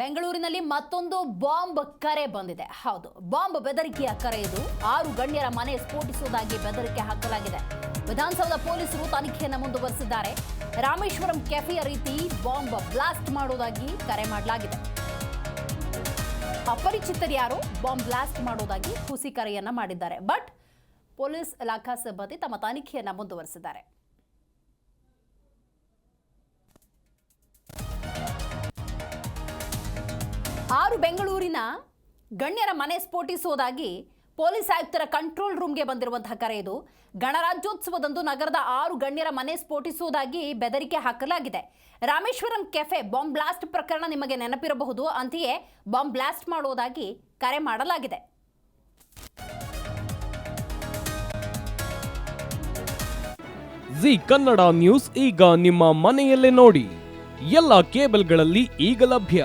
ಬೆಂಗಳೂರಿನಲ್ಲಿ ಮತ್ತೊಂದು ಬಾಂಬ್ ಕರೆ ಬಂದಿದೆ. ಹೌದು, ಬಾಂಬ್ ಬೆದರಿಕೆಯ ಕರೆ ಇದು. ಆರು ಗಣ್ಯರ ಮನೆ ಸ್ಫೋಟಿಸುವುದಾಗಿ ಬೆದರಿಕೆ ಹಾಕಲಾಗಿದೆ. ವಿಧಾನಸೌಧ ಪೊಲೀಸರು ತನಿಖೆಯನ್ನು ಮುಂದುವರೆಸಿದ್ದಾರೆ. ರಾಮೇಶ್ವರಂ ಕೆಫೆಯ ರೀತಿ ಬಾಂಬ್ ಬ್ಲಾಸ್ಟ್ ಮಾಡುವುದಾಗಿ ಕರೆ ಮಾಡಲಾಗಿದೆ. ಅಪರಿಚಿತರು ಯಾರು ಬಾಂಬ್ ಬ್ಲಾಸ್ಟ್ ಮಾಡುವುದಾಗಿ ಹುಸಿ ಕರೆಯನ್ನ ಮಾಡಿದ್ದಾರೆ. ಬಟ್ ಪೊಲೀಸ್ ಇಲಾಖಾ ಸಿಬ್ಬಂದಿ ತಮ್ಮ ತನಿಖೆಯನ್ನು ಮುಂದುವರೆಸಿದ್ದಾರೆ. ಆರು ಬೆಂಗಳೂರಿನ ಗಣ್ಯರ ಮನೆ ಸ್ಫೋಟಿಸುವುದಾಗಿ ಪೊಲೀಸ್ ಆಯುಕ್ತರ ಕಂಟ್ರೋಲ್ ರೂಮ್ಗೆ ಬಂದಿರುವಂತಹ ಕರೆ ಇದು. ಗಣರಾಜ್ಯೋತ್ಸವದಂದು ನಗರದ ಆರು ಗಣ್ಯರ ಮನೆ ಸ್ಫೋಟಿಸುವುದಾಗಿ ಬೆದರಿಕೆ ಹಾಕಲಾಗಿದೆ. ರಾಮೇಶ್ವರಂ ಕೆಫೆ ಬಾಂಬ್ ಬ್ಲಾಸ್ಟ್ ಪ್ರಕರಣ ನಿಮಗೆ ನೆನಪಿರಬಹುದು. ಅಂತೆಯೇ ಬಾಂಬ್ ಬ್ಲಾಸ್ಟ್ ಮಾಡುವುದಾಗಿ ಕರೆ ಮಾಡಲಾಗಿದೆ. ಜಿ ಕನ್ನಡ ನ್ಯೂಸ್ ಈಗ ನಿಮ್ಮ ಮನೆಯಲ್ಲೇ ನೋಡಿ. ಎಲ್ಲ ಕೇಬಲ್ಗಳಲ್ಲಿ ಈಗ ಲಭ್ಯ.